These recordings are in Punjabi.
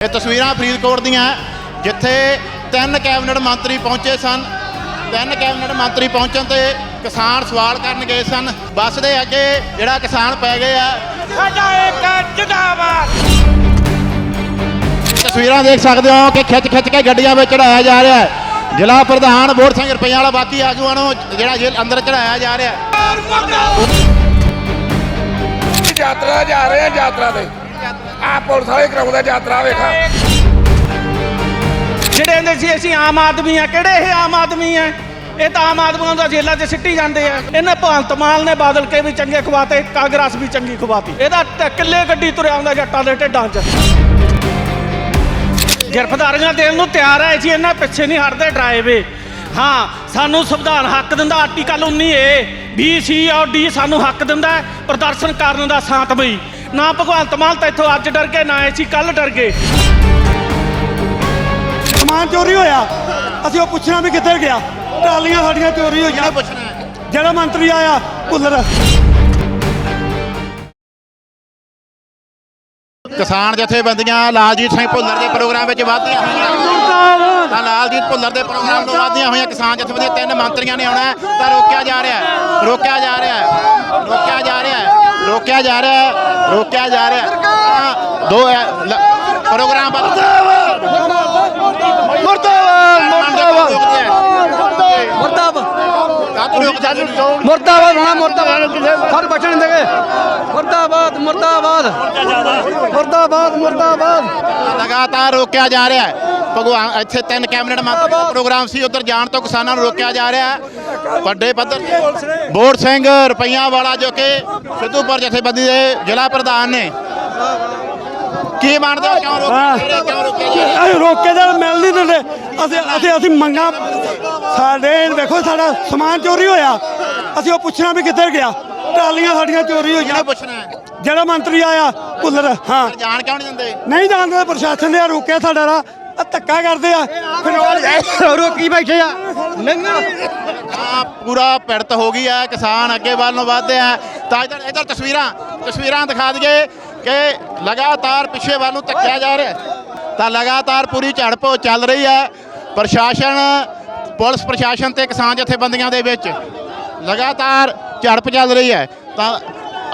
ਇਹ ਤਸਵੀਰਾਂ ਫਰੀਦਕੋਟ ਦੀਆਂ ਜਿੱਥੇ ਤਿੰਨ ਕੈਬਨਿਟ ਮੰਤਰੀ ਪਹੁੰਚੇ ਸਨ। ਤਿੰਨ ਕੈਬਨਿਟ ਮੰਤਰੀ ਪਹੁੰਚਣ ਤੇ ਕਿਸਾਨ ਸਵਾਲ ਕਰਨ ਗਏ ਸਨ। ਬੱਸ ਦੇ ਅੱਗੇ ਜਿਹੜਾ ਕਿਸਾਨ ਪੈ ਗਏ ਆ। ਸਾਡਾ ਇੱਕ ਜਿੰਦਾਬਾਦ। ਤਸਵੀਰਾਂ ਦੇਖ ਸਕਦੇ ਹੋ ਕਿ ਖਿੱਚ ਖਿੱਚ ਕੇ ਗੱਡੀਆਂ ਵਿੱਚ ਚੜਾਇਆ ਜਾ ਰਿਹਾ ਹੈ। ਜ਼ਿਲ੍ਹਾ ਪ੍ਰਧਾਨ ਬੋੜ ਸਿੰਘ ਰੁਪਈਆ ਵਾਲਾ ਬਾਕੀ ਆਗੂਆਂ ਨੂੰ ਜਿਹੜਾ ਜੇਲ੍ਹ ਅੰਦਰ ਚੜਾਇਆ ਜਾ ਰਿਹਾ ਹੈ। ਯਾਤਰਾ ਜਾ ਰਹੇ ਆ ਯਾਤਰਾ ਤੇ। ਆ ਪੁਲਿਸ ਵਾਲੇ ਕਰਾਉਂਦਾ ਯਾਤਰਾ, ਵੇਖਾ। ਜਿਹੜੇ ਕਹਿੰਦੇ ਸੀ, ਅਸੀਂ ਆਮ ਆਦਮੀ ਆ। ਕਿਹੜੇ ਇਹ ਆਮ ਆਦਮੀ ਆ? ਇਹ ਤਾਂ ਆਮ ਆਦਮੀਆਂ ਦਾ ਜੇਲਾਂ 'ਚ ਸਿੱਟੀ ਜਾਂਦੇ ਆ। ਇਹਨੇ ਭਗਵੰਤ ਮਾਨ ਨੇ ਬਾਦਲ ਕੇ ਵੀ ਚੰਗੇ ਖਵਾਤੇ, ਕਾਂਗਰਸ ਵੀ ਚੰਗੀ ਖਵਾਤੀ। ਇਹਦਾ ਕਿੱਲੇ ਗੱਡੀ ਤੁਰਿਆ ਆਉਂਦਾ ਜੱਟਾਂ ਦੇ ਢਿੱਡਾਂ 'ਚ। ਗ੍ਰਿਫਤਾਰੀਆਂ ਦੇਣ ਨੂੰ ਤਿਆਰ ਹੈ ਜੀ ਇਹਨਾਂ ਪਿੱਛੇ ਨਹੀਂ ਹਟਦੇ ਡਰਾਈਵੇ। ਹਾਂ, ਸਾਨੂੰ ਸੰਵਿਧਾਨ ਹੱਕ ਦਿੰਦਾ, ਆਰਟੀਕਲ 19 ਏ, ਬੀ, ਸੀ, ਔਰ ਡੀ ਸਾਨੂੰ ਹੱਕ ਦਿੰਦਾ, ਪ੍ਰਦਰਸ਼ਨ ਕਰਨ ਦਾ ਸ਼ਾਂਤਮਈ ਨਾ ਭਗਵੰਤ ਮਾਨ ਤਾਂ ਇੱਥੋਂ ਅੱਜ ਡਰ ਗਏ ਨਾ ਅਸੀਂ ਕੱਲ ਡਰ ਗਏ। ਸਮਾਨ ਚੋਰੀ ਹੋਇਆ। ਅਸੀਂ ਉਹ ਪੁੱਛਣਾ ਵੀ ਕਿੱਧਰ ਗਿਆ। ਟਰਾਲੀਆਂ ਸਾਡੀਆਂ ਚੋਰੀ ਹੋਈਆਂ। ਪੁੱਛਣਾ? ਹੈ ਜਿਹੜਾ ਮੰਤਰੀ ਆਇਆ ਭੁੱਲਰ। ਕਿਸਾਨ ਜਥੇਬੰਦੀਆਂ ਲਾਲਜੀਤ ਸਿੰਘ ਭੁੱਲਰ ਦੇ ਪ੍ਰੋਗਰਾਮ ਵਿੱਚ ਵਾਧੀਆਂ ਹੋਈਆਂ। ਤਾਂ ਲਾਲਜੀਤ ਭੁੱਲਰ ਦੇ ਪ੍ਰੋਗਰਾਮ ਤੋਂ ਵਾਧੀਆਂ ਹੋਈਆਂ। ਕਿਸਾਨ ਜਥੇਬੰਦੀਆਂ ਤਿੰਨ ਮੰਤਰੀਆਂ ਨੇ ਆਉਣਾ ਹੈ, ਤਾਂ ਰੋਕਿਆ ਜਾ ਰਿਹਾ ਰੋਕਿਆ ਜਾ ਰਿਹਾ ਰੋਕਿਆ ਜਾ ਰੋਕਿਆ ਜਾ ਰਿਹਾ ਹੈ ਰੋਕਿਆ ਜਾ ਰਿਹਾ ਹੈ। ਦੋ ਪ੍ਰੋਗਰਾਮ ਮੁਰਦਾਬਾਦ ਮੁਰਦਾਬਾਦ। ਮੁਰਦਾਬਾਦ। ਮੁਰਦਾਬਾਦ ਹੋਣਾ ਮੁਰਦਾਬਾਦ। ਸਰ ਬਚਣ ਦੇਗੇ। ਮੁਰਦਾਬਾਦ ਮੁਰਦਾਬਾਦ। ਮੁਰਦਾਬਾਦ ਮੁਰਦਾਬਾਦ। ਲਗਾਤਾਰ ਰੋਕਿਆ ਜਾ ਰਿਹਾ ਹੈ। ਭਗਵਾਨ ਇੱਥੇ ਤਿੰਨ ਕੈਬਨਿਟ ਮੰਤਰੀ ਦਾ ਪ੍ਰੋਗਰਾਮ ਸੀ ਉਧਰ ਜਾਣ ਤੋਂ ਕਿਸਾਨਾਂ ਨੂੰ ਰੋਕਿਆ ਜਾ ਰਿਹਾ ਹੈ। ਵੱਡੇ ਪੱਧਰ ਤੇ। ਬੋੜ ਸਿੰਘ ਰੁਪਈਆਂ ਵਾਲਾ ਜੋ ਕਿ ਸਿੱਧੂਪੁਰ ਜਥੇਬੰਦੀ ਦੇ ਜ਼ਿਲ੍ਹਾ ਪ੍ਰਧਾਨ ਨੇ। ਕੀ ਮੰਨਦੇ ਹੋ ਕਿਉਂ ਰਿਹਾ? ਕਿਉਂ ਰੋਕਿਆ ਜਾ ਰਿਹਾ? ਅਸੀਂ ਰੋਕੇ ਦਾ ਮਿਲ ਨਹੀਂ ਦਿੰਦੇ ਅਸੀਂ ਅਸੀਂ ਅਸੀਂ ਮੰਗਾ ਸਾਡੇ ਵੇਖੋ ਸਾਡਾ ਸਮਾਨ ਚੋਰੀ ਹੋਇਆ। ਅਸੀਂ ਉਹ ਪੁੱਛਣਾ ਵੀ ਕਿੱਧਰ ਗਿਆ। ਟਰਾਲੀਆਂ ਸਾਡੀਆਂ ਚੋਰੀ ਹੋਈਆਂ। ਪੁੱਛਣਾ ਹੈ? ਜਿਹੜਾ ਮੰਤਰੀ ਆਇਆ ਭੁੱਲਰ ਹਾਂ। ਜਾਣ ਕਿਉਂ ਨਹੀਂ ਦਿੰਦੇ? ਨਹੀਂ ਜਾਣਦੇ ਪ੍ਰਸ਼ਾਸਨ ਨੇ ਰੋਕਿਆ ਸਾਡਾ ਆਹ ਧੱਕਾ ਕਰਦੇ ਆ। ਫਿਰ ਰੋਕੀ ਬੈਠੇ ਆ। ਨੰਗਾ। ਆ ਪੂਰਾ ਪਿੜਤ ਹੋ ਗਈ ਹੈ ਕਿਸਾਨ ਅੱਗੇ ਵੱਲ ਨੂੰ ਵਧਦੇ ਆ। ਤਾਂ ਇਧਰ ਇਧਰ ਤਸਵੀਰਾਂ ਤਸਵੀਰਾਂ ਦਿਖਾ ਦਈਏ ਕਿ ਲਗਾਤਾਰ ਪਿੱਛੇ ਵੱਲ ਨੂੰ ਧੱਕਿਆ ਜਾ ਰਿਹਾ ਤਾਂ ਲਗਾਤਾਰ ਪੂਰੀ ਝੜਪ ਚੱਲ ਰਹੀ ਹੈ। ਪ੍ਰਸ਼ਾਸਨ, ਪੁਲਿਸ ਪ੍ਰਸ਼ਾਸਨ ਤੇ ਕਿਸਾਨ ਜਥੇਬੰਦੀਆਂ ਦੇ ਵਿੱਚ ਲਗਾਤਾਰ ਝੜਪ ਚੱਲ ਰਹੀ ਹੈ। ਤਾਂ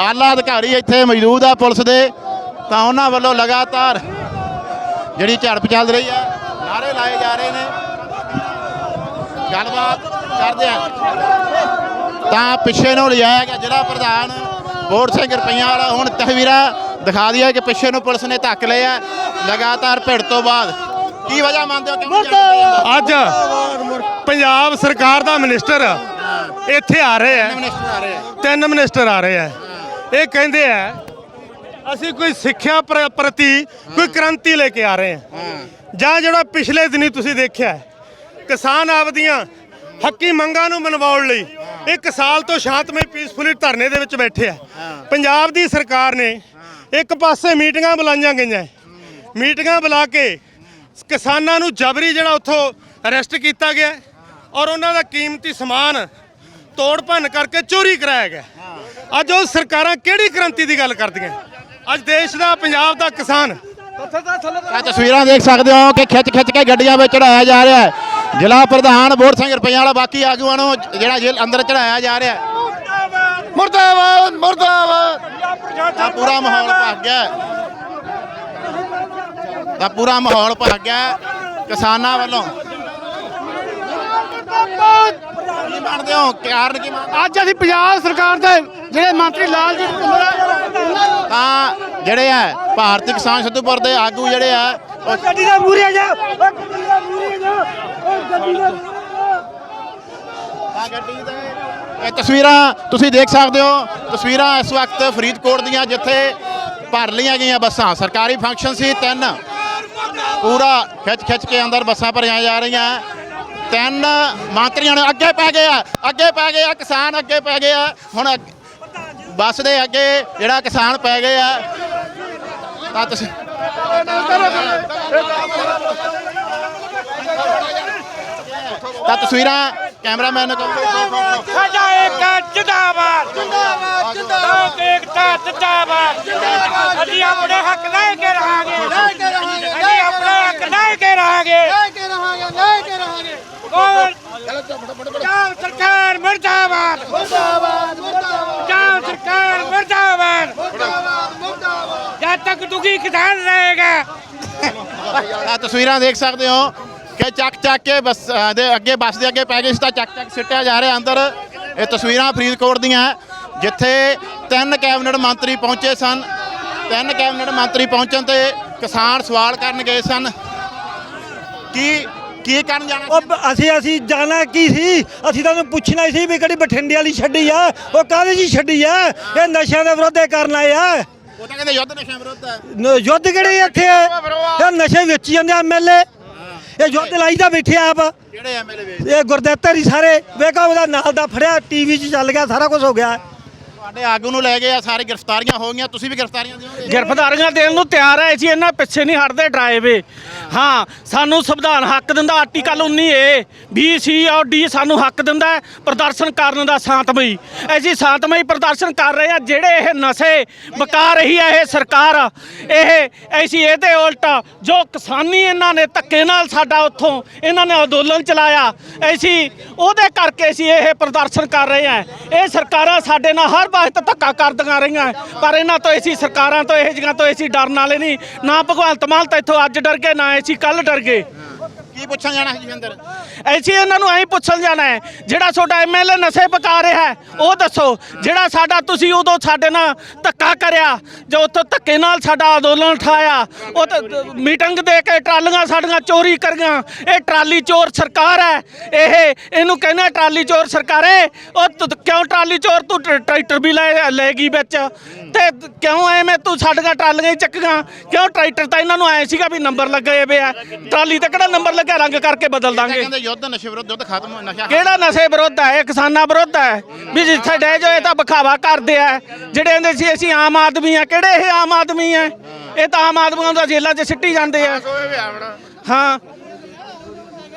ਆਲਾ ਅਧਿਕਾਰੀ ਇੱਥੇ ਮੌਜੂਦ ਆ ਪੁਲਿਸ ਦੇ। ਤਾਂ ਉਹਨਾਂ ਵੱਲੋਂ ਲਗਾਤਾਰ ਜਿਹੜੀ ਝੜਪ ਚੱਲ ਰਹੀ ਹੈ ਨਾਰੇ ਲਾਏ ਜਾ ਰਹੇ ਨੇ। ਗੱਲਬਾਤ ਕਰਦੇ ਆ ਤਾਂ ਪਿੱਛੇ ਨੂੰ ਲਿਜਾਇਆ ਗਿਆ ਜ਼ਿਲ੍ਹਾ ਪ੍ਰਧਾਨ ਬੋੜ ਸਿੰਘ ਰੁਪਈਆ ਵਾਲਾ। ਹੁਣ ਤਸਵੀਰਾਂ ਦਿਖਾ ਦਿਆ ਕਿ ਪਿੱਛੇ ਨੂੰ ਪੁਲਿਸ ਨੇ ਧੱਕ ਲਿਆ। ਲਗਾਤਾਰ ਭਿੜ ਤੋਂ ਬਾਅਦ ਕੀ ਵਜ੍ਹਾ ਮੰਨਦੇ ਹੋ? ਕਿਉਂ ਅੱਜ ਪੰਜਾਬ ਸਰਕਾਰ ਦਾ ਮਿਨਿਸਟਰ ਇੱਥੇ ਆ ਰਹੇ ਹੈ। ਤਿੰਨ ਮਿਨਿਸਟਰ ਆ ਰਹੇ ਹੈ। ਇਹ ਕਹਿੰਦੇ ਆ ਅਸੀਂ ਕੋਈ ਸਿੱਖਿਆ ਪ੍ਰ- ਪ੍ਰਤੀ ਕੋਈ ਕ੍ਰਾਂਤੀ ਲੈ ਕੇ ਆ ਰਹੇ ਹਾਂ। ਜਾਂ ਜਿਹੜਾ ਪਿਛਲੇ ਦਿਨੀ ਤੁਸੀਂ ਦੇਖਿਆ ਕਿਸਾਨ ਆਪਦੀਆਂ ਹੱਕੀ ਮੰਗਾਂ ਨੂੰ ਮਨਵਾਉਣ ਲਈ ਇੱਕ ਸਾਲ ਤੋਂ ਸ਼ਾਂਤਮਈ ਪੀਸਫੁਲੀ ਧਰਨੇ ਦੇ ਵਿੱਚ ਬੈਠੇ ਆ। ਪੰਜਾਬ ਦੀ ਸਰਕਾਰ ਨੇ ਇੱਕ ਪਾਸੇ ਮੀਟਿੰਗਾਂ ਬੁਲਾਈਆਂ ਗਈਆਂ। ਮੀਟਿੰਗਾਂ ਬੁਲਾ ਕੇ ਕਿਸਾਨਾਂ ਨੂੰ ਜਬਰੀ ਜਿਹੜਾ ਉੱਥੋਂ ਅਰੈਸਟ ਕੀਤਾ ਗਿਆ ਔਰ ਉਹਨਾਂ ਦਾ ਕੀਮਤੀ ਸਮਾਨ ਤੋੜ ਭੰਨ ਕਰਕੇ ਚੋਰੀ ਕਰਾਇਆ ਗਿਆ। ਅੱਜ ਉਹ ਸਰਕਾਰਾਂ ਕਿਹੜੀ ਕ੍ਰਾਂਤੀ ਦੀ ਗੱਲ ਕਰਦੀਆਂ? ਅੱਜ ਦੇਸ਼ ਦਾ, ਪੰਜਾਬ ਦਾ ਕਿਸਾਨ ਆ ਤਸਵੀਰਾਂ ਦੇਖ ਸਕਦੇ ਹੋ ਕਿ ਖਿੱਚ ਖਿੱਚ ਕੇ ਗੱਡੀਆਂ ਵਿੱਚ ਚੜਾਇਆ ਜਾ ਰਿਹਾ ਹੈ। ਜ਼ਿਲ੍ਹਾ ਪ੍ਰਧਾਨ ਬੋੜ ਸਿੰਘ ਰੁਪਈਆ ਵਾਲਾ ਬਾਕੀ ਆਗੂਆਂ ਨੂੰ ਜਿਹੜਾ ਜੇਲ੍ਹ ਅੰਦਰ ਚੜਾਇਆ ਜਾ ਰਿਹਾ ਮੁਰਦਾਬਾਦ ਮੁਰਦਾਬਾਦ। ਤਾਂ ਪੂਰਾ ਮਾਹੌਲ ਭੱਗ ਗਿਆ। ਤਾਂ ਪੂਰਾ ਮਾਹੌਲ ਭੱਗ ਗਿਆ ਕਿਸਾਨਾਂ ਵੱਲੋਂ। ਕੀ ਮੰਨਦੇ ਹੋ? ਕਾਰਨ ਕੀ ਮੰਨਦੇ ਹੋ? ਅੱਜ ਅਸੀਂ ਪੰਜਾਬ ਸਰਕਾਰ ਦੇ ਜਿਹੜੇ ਮੰਤਰੀ ਲਾਲਜੀਤ ਭੁੱਲਰ ਤਾਂ ਜਿਹੜੇ ਆ ਭਾਰਤੀ ਕਿਸਾਨ ਸਿੱਧੂਪੁਰ ਦੇ ਆਗੂ ਜਿਹੜੇ ਆ ਉਹ ਗੱਡੀ ਦਾ ਮੂਰੇ ਜਾ। ਗੱਡੀ ਗੱਡੀ ਦਾ ਇਹ ਤਸਵੀਰਾਂ ਤੁਸੀਂ ਦੇਖ ਸਕਦੇ ਹੋ। ਤਸਵੀਰਾਂ ਇਸ ਵਕਤ ਫਰੀਦਕੋਟ ਦੀਆਂ, ਜਿੱਥੇ ਭਰ ਲਈਆਂ ਗਈਆਂ ਬੱਸਾਂ। ਸਰਕਾਰੀ ਫੰਕਸ਼ਨ ਸੀ ਤਿੰਨ। ਪੂਰਾ ਖਿੱਚ ਖਿੱਚ ਕੇ ਅੰਦਰ ਬੱਸਾਂ ਭਰੀਆਂ ਜਾ ਰਹੀਆਂ। ਤਿੰਨ ਮੰਤਰੀਆਂ ਨੇ ਅੱਗੇ ਪੈ ਗਏ ਆ, ਅੱਗੇ ਪੈ ਗਏ ਆ, ਕਿਸਾਨ ਅੱਗੇ ਪੈ ਗਏ ਆ। ਹੁਣ ਬੱਸ ਦੇ ਅੱਗੇ ਜਿਹੜਾ ਕਿਸਾਨ ਪੈ ਗਏ ਆ। ਤਾਂ ਤੁਸੀਂ ਤਾਂ ਤਸਵੀਰਾਂ ਕੈਮਰਾਮੈਨ ਕੋਲ ਸਾਡਾ ਇੱਕ ਜਿੰਦਾਬਾਦ। ਜਿੰਦਾਬਾਦ ਜਿੰਦਾਬਾਦ ਏਕਤਾ ਜਿੰਦਾਬਾਦ। ਅਸੀਂ ਆਪਣੇ ਹੱਕ ਲੈ ਕੇ ਰਹਾਂਗੇ। ਲੈ ਕੇ ਰਹਾਂਗੇ ਅਸੀਂ ਆਪਣੇ ਹੱਕ ਲੈ ਕੇ ਰਹਾਂਗੇ। ਲੈ ਕੇ ਰਹਾਂਗੇ ਲੈ ਕੇ ਰਹਾਂਗੇ ਕੋਲ ਸਰਕਾਰ ਮਰਦਾਬਾਦ। ਮਰਦਾਬਾਦ ਮਰਦਾਬਾਦ ਸਰਕਾਰ ਮਰਦਾਬਾਦ। ਮਰਦਾਬਾਦ ਜਦ ਤੱਕ ਦੁਖੀ ਕਿਸਾਨ ਰਹੇਗਾ। ਆ ਤਸਵੀਰਾਂ ਦੇਖ ਸਕਦੇ ਹੋ। ਕਿ ਚੱਕ ਚੱਕ ਕੇ ਬੱਸ ਦੇ ਅੱਗੇ ਬੱਸ ਦੇ ਅੱਗੇ ਪੈਕੇਜ ਤਾਂ ਚੱਕ ਚੱਕ ਸਿੱਟਿਆ ਜਾ ਰਿਹਾ ਅੰਦਰ। ਇਹ ਤਸਵੀਰਾਂ ਫਰੀਦਕੋਟ ਦੀਆਂ ਜਿੱਥੇ ਤਿੰਨ ਕੈਬਨਿਟ ਮੰਤਰੀ ਪਹੁੰਚੇ ਸਨ। ਤਿੰਨ ਕੈਬਨਿਟ ਮੰਤਰੀ ਪਹੁੰਚਣ ਤੇ ਕਿਸਾਨ ਸਵਾਲ ਕਰਨ ਗਏ ਸਨ। ਕੀ ਕੀ ਕਰਨ ਜਾਣਾ ਉਹ ਅਸੀਂ ਅਸੀਂ ਜਾਣਾ ਕੀ ਸੀ? ਅਸੀਂ ਤਾਂ ਉਹਨੂੰ ਪੁੱਛਣਾ ਸੀ ਵੀ ਕਿਹੜੀ ਬਠਿੰਡੇ ਵਾਲੀ ਛੱਡੀ ਆ? ਉਹ ਕਾਹਦੇ ਜੀ ਛੱਡੀ ਆ? ਇਹ ਨਸ਼ਿਆਂ ਦੇ ਵਿਰੁੱਧ ਕਰਨ ਆਏ ਆ। ਉਹ ਤਾਂ ਕਹਿੰਦੇ ਯੁੱਧ ਨਸ਼ਾ ਵਿਰੁੱਧ ਹੈ। ਯੁੱਧ ਕਿਹੜੇ ਇੱਥੇ ਆ? ਇਹ ਨਸ਼ੇ ਵੇਚੀ ਜਾਂਦੇ ਐਮਐਲਏ ਇਹ ਯੁੱਧ ਲਾਈ ਦਾ ਬੈਠੇ ਆਪ। ਕਿਹੜੇ ਐਮਐਲਏ ਵੇ ਇਹ ਗੁਰਦੇਵਤਾ ਹੀ ਸਾਰੇ ਵੇਖਾ ਉਹਦਾ ਨਾਲ ਦਾ ਫੜਿਆ ਟੀਵੀ 'ਚ ਚੱਲ ਗਿਆ ਸਾਰਾ ਕੁਝ ਹੋ ਗਿਆ। ਤੁਹਾਡੇ ਆਗੂ ਨੂੰ ਲੈ ਗਏ ਆ ਸਾਰੇ ਗ੍ਰਿਫਤਾਰੀਆਂ ਹੋ ਗਈਆਂ ਤੁਸੀਂ ਵੀ ਗ੍ਰਿਫਤਾਰੀਆਂ ਦਿਓਗੇ? ਗ੍ਰਿਫਤਾਰੀਆਂ ਦੇਣ ਨੂੰ ਤਿਆਰ ਹੈ ਅਸੀਂ ਇਹਨਾਂ ਪਿੱਛੇ ਨਹੀਂ ਹਟਦੇ ਡਰਾਈਵੇ ਹਾਂ, ਸਾਨੂੰ ਸੰਵਿਧਾਨ ਹੱਕ ਦਿੰਦਾ, ਆਰਟੀਕਲ 19 ਏ ਬੀ ਸੀ ਔਰ ਡੀ ਸਾਨੂੰ ਹੱਕ ਦਿੰਦਾ ਪ੍ਰਦਰਸ਼ਨ ਕਰਨ ਦਾ ਸ਼ਾਂਤਮਈ। ਅਸੀਂ ਸ਼ਾਂਤਮਈ ਪ੍ਰਦਰਸ਼ਨ ਕਰ ਰਹੇ ਆ ਜਿਹੜੇ ਇਹ ਨਸ਼ੇ ਬਕਾ ਰਹੀ ਹੈ, ਇਹ ਸਰਕਾਰ। ਇਹ, ਅਸੀਂ ਇਹਦੇ ਉਲਟ ਜੋ ਕਿਸਾਨੀ ਇਹਨਾਂ ਨੇ ਧੱਕੇ ਨਾਲ ਸਾਡਾ ਉੱਥੋਂ ਇਹਨਾਂ ਨੇ ਅੰਦੋਲਨ ਚਲਾਇਆ, ਅਸੀਂ ਉਹਦੇ ਕਰਕੇ ਅਸੀਂ ਇਹ ਪ੍ਰਦਰਸ਼ਨ ਕਰ ਰਹੇ ਆ ਇਹ ਸਰਕਾਰਾਂ ਸਾਡੇ ਨਾਲ ਹਰ ਵਕਤ ਧੱਕਾ ਕਰਦੀਆਂ ਰਹੀਆਂ, ਪਰ ਇਹਨਾਂ ਤੋਂ ਅਸੀਂ ਸਰਕਾਰਾਂ ਤੋਂ, ਇਹ ਜਿਹੀਆਂ ਤੋਂ ਅਸੀਂ ਡਰਨ ਵਾਲੇ ਨਹੀਂ। ਨਾ ਭਗਵੰਤ ਮਾਨ ਤਾਂ ਇੱਥੋਂ ਅੱਜ ਡਰ ਗਏ, ਨਾ ਅਸੀਂ ਕੱਲ ਡਰ ਗਏ। ਕੀ ਪੁੱਛਣ ਜਾਣਾ ਸੀ ਜੀ ਅੰਦਰ? ਐਸੀ ਇਹਨਾਂ ਨੂੰ ਐਂ ਪੁੱਛਣ ਜਾਣਾ ਹੈ, ਜਿਹੜਾ ਤੁਹਾਡਾ ਐਮਐਲਏ ਨਸ਼ੇ ਪਕਾ ਰਿਹਾ ਹੈ, ਉਹ ਦੱਸੋ, ਜਿਹੜਾ ਸਾਡਾ ਤੁਸੀਂ ਉਦੋਂ ਸਾਡੇ ਨਾਲ ਧੱਕਾ ਕਰਿਆ, ਜੋ ਉੱਥੋਂ ਧੱਕੇ ਨਾਲ ਸਾਡਾ ਅੰਦੋਲਨ ਉਠਾਇਆ, ਉਹ ਤਾਂ ਮੀਟਿੰਗ ਦੇ ਕੇ ਟਰਾਲੀਆਂ ਸਾਡੀਆਂ ਚੋਰੀ ਕਰੀਆਂ, ਇਹ ਟਰਾਲੀ ਚੋਰ ਸਰਕਾਰ ਹੈ, ਇਹ ਇਹਨੂੰ ਕਹਿੰਦੇ ਟਰਾਲੀ ਚੋਰ ਸਰਕਾਰ ਹੈ ਉਹ ਤੂੰ ਕਿਉਂ ਟਰਾਲੀ ਚੋਰ ਤੂੰ ਟ- ਟਰੈਕਟਰ ਵੀ ਲੈ ਲੈ ਗਈ ਵਿੱਚ? ਤੇ ਕਿਉਂ ਐਵੇਂ ਤੂੰ ਸਾਡੀਆਂ ਟਰਾਲੀਆਂ ਹੀ ਚੱਕੀਆਂ? ਕਿਉਂ ਟਰੈਕਟਰ ਤਾਂ ਇਹਨਾਂ ਨੂੰ ਆਏ ਸੀਗਾ ਵੀ ਨੰਬਰ ਲੱਗੇ ਵੇ ਆ? ਟਰਾਲੀ ਤੇ ਕਿਹੜਾ ਨੰਬਰ ਲੱਗਿਆ ਰੰਗ ਕਰਕੇ ਬਦਲ ਦਾਂਗੇ। ਕਹਿੰਦੇ ਯੁੱਧ ਨਸ਼ੇ ਵਿਰੁੱਧ ਯੁੱਧ ਖਤਮ ਨਸ਼ਾ ਕਿਹੜਾ ਨਸ਼ੇ ਵਿਰੁੱਧ ਹੈ? ਇਹ ਕਿਸਾਨਾਂ ਵਿਰੁੱਧ ਹੈ। ਵੀ ਜਿੱਥੇ ਡੇ ਜੋ ਇਹ ਤਾਂ ਬਖਾਵਾ ਕਰਦੇ ਆ। ਜਿਹੜੇ ਕਹਿੰਦੇ ਸੀ ਅਸੀਂ ਆਮ ਆਦਮੀ ਆ ਕਿਹੜੇ ਇਹ ਆਮ ਆਦਮੀ ਆ? ਇਹ ਤਾਂ ਆਮ ਆਦਮੀਆਂ ਦਾ ਜੇਲ੍ਹਾਂ 'ਚ ਸਿੱਟੀ ਜਾਂਦੇ ਆ। ਹਾਂ।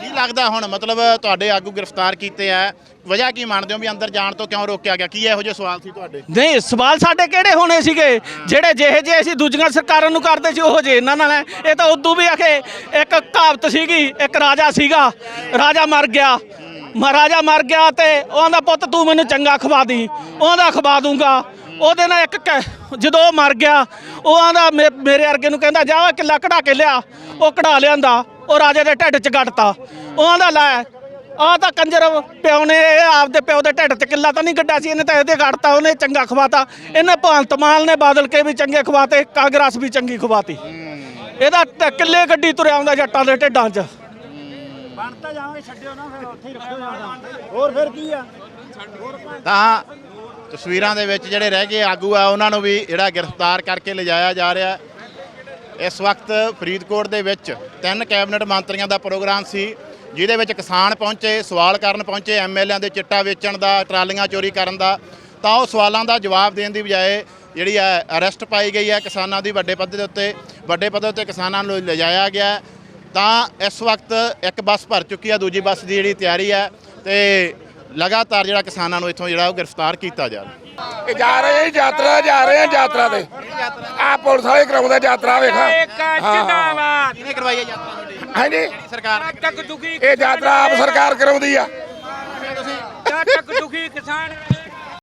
ਕੀ ਲੱਗਦਾ ਹੁਣ ਮਤਲਬ ਤੁਹਾਡੇ ਆਗੂ ਗ੍ਰਿਫਤਾਰ ਕੀਤੇ ਆ ਵਜ੍ਹਾ ਕੀ ਮੰਨਦੇ ਹੋ ਵੀ ਅੰਦਰ ਜਾਣ ਤੋਂ ਕਿਉਂ ਰੋਕਿਆ ਗਿਆ? ਕੀ ਇਹੋ ਜਿਹੇ ਸਵਾਲ ਸੀ ਤੁਹਾਡੇ? ਨਹੀਂ, ਸਵਾਲ ਸਾਡੇ ਕਿਹੜੇ ਹੋਣੇ ਸੀਗੇ? ਜਿਹੜੇ ਜਿਹੇ ਜੇ ਅਸੀਂ ਦੂਜੀਆਂ ਸਰਕਾਰਾਂ ਨੂੰ ਕਰਦੇ ਸੀ, ਉਹ ਜੇ ਇਹਨਾਂ ਨਾਲ ਹੈ। ਇਹ ਤਾਂ ਉਦੋਂ ਵੀ ਆਖੇ, ਇੱਕ ਕਹਾਵਤ ਸੀਗੀ, ਇੱਕ ਰਾਜਾ ਸੀਗਾ, ਰਾਜਾ ਮਰ ਗਿਆ। ਮਹਾਰਾਜਾ ਮਰ ਗਿਆ ਤੇ ਉਹਦਾ ਪੁੱਤ ਤੂੰ ਮੈਨੂੰ ਚੰਗਾ ਖਵਾ ਦੀ, ਉਹਦਾ ਖਵਾ ਦੂੰਗਾ। ਉਹਦੇ ਨਾਲ ਇੱਕ ਕ- ਜਦੋਂ ਉਹ ਮਰ ਗਿਆ, ਉਹ ਆਂਦਾ ਮੇਰੇ ਅਰਗੇ ਨੂੰ ਕਹਿੰਦਾ, ਜਾ ਉਹ ਕਿੱਲਾ ਕਢਾ ਕੇ ਲਿਆ, ਉਹ ਕਢਾ ਲਿਆਂਦਾ, ਉਹ ਰਾਜੇ ਦੇ ਢਿੱਡ 'ਚ ਗੱਡਤਾ। ਉਹ ਆਂਦਾ ਲੈ ਆ ਤਾਂ ਕੰਜਰ ਪਿਓ ਨੇ ਇਹ ਆਪਦੇ ਪਿਓ ਦੇ ਢਿੱਡ 'ਚ ਕਿੱਲਾ ਤਾਂ ਨਹੀਂ ਗੱਡਾ ਸੀ ਇਹਨੇ ਤਾਂ ਇਹਦੇ ਗੱਡਤਾ ਉਹਨੇ ਚੰਗਾ ਖਵਾਤਾ। ਇਹਨੇ ਭਗਵੰਤ ਮਾਨ ਨੇ ਬਾਦਲ ਕੇ ਵੀ ਚੰਗੇ ਖਵਾਤੇ ਕਾਂਗਰਸ ਵੀ ਚੰਗੀ ਖਵਾਤੀ। ਇਹਦਾ ਤਾਂ ਕਿੱਲੇ ਗੱਡੀ ਤੁਰਿਆ ਆਉਂਦਾ ਜੱਟਾਂ ਦੇ ਢਿੱਡਾਂ 'ਚ। ਤਾਂ ਤਸਵੀਰਾਂ ਦੇ ਵਿੱਚ ਜਿਹੜੇ ਰਹਿ ਗਏ ਆਗੂ ਆ ਉਹਨਾਂ ਨੂੰ ਵੀ ਜਿਹੜਾ ਗ੍ਰਿਫਤਾਰ ਕਰਕੇ ਲਿਜਾਇਆ ਜਾ ਰਿਹਾ। ਹੈ। ਇਸ ਵਕਤ ਫਰੀਦਕੋਟ ਦੇ ਵਿੱਚ ਤਿੰਨ ਕੈਬਨਿਟ ਮੰਤਰੀਆਂ ਦਾ ਪ੍ਰੋਗਰਾਮ ਸੀ। ਜਿਹਦੇ ਵਿੱਚ ਕਿਸਾਨ ਪਹੁੰਚੇ ਸਵਾਲ ਕਰਨ ਪਹੁੰਚੇ ਐਮਐਲਏਆਂ ਦੇ ਚਿੱਟਾ ਵੇਚਣ ਦਾ ਟਰਾਲੀਆਂ ਚੋਰੀ ਕਰਨ ਦਾ ਤਾਂ ਉਹ ਸਵਾਲਾਂ ਦਾ ਜਵਾਬ ਦੇਣ ਦੀ ਬਜਾਏ ਜਿਹੜੀ ਹੈ ਅਰੈਸਟ ਪਾਈ ਗਈ ਹੈ ਕਿਸਾਨਾਂ ਦੀ ਵੱਡੇ ਪੱਧਰ ਦੇ ਉੱਤੇ। ਵੱਡੇ ਪੱਧਰ ਤੇ ਕਿਸਾਨਾਂ ਨੂੰ ਲਿਜਾਇਆ ਗਿਆ ਹੈ। ਤਾਂ ਇਸ ਵਕਤ ਇੱਕ ਬੱਸ ਭਰ ਚੁੱਕੀ ਹੈ ਦੂਜੀ ਬੱਸ ਦੀ ਜਿਹੜੀ ਤਿਆਰੀ ਹੈ ਤੇ ਲਗਾਤਾਰ ਜਿਹੜਾ ਕਿਸਾਨਾਂ ਨੂੰ ਇੱਥੋਂ ਜਿਹੜਾ ਉਹ ਗ੍ਰਿਫਤਾਰ ਕੀਤਾ ਜਾ ਰਿਹਾ। ਇਹ ਜਾ ਰਹੇ ਜੀ ਯਾਤਰਾ ਜਾ ਰਹੇ ਆ ਯਾਤਰਾ ਤੇ। ਆ ਪੁਲਿਸ ਵਾਲੇ ਕਰਾਉਂਦੇ ਯਾਤਰਾ ਵੇਖਾ। ਇੱਕ ਜਿੰਦਾਬਾਦ। ਕਿਹਨੇ ਕਰਵਾਈ ਹੈ ਯਾਤਰਾ? ਹਾਂਜੀ। ਸਰਕਾਰ ਨੇ ਦੁਖੀ ਇਹ ਯਾਤਰਾ ਆਪ ਸਰਕਾਰ ਕਰਾਉਂਦੀ ਆ। ਦੁਖੀ ਕਿਸਾਨ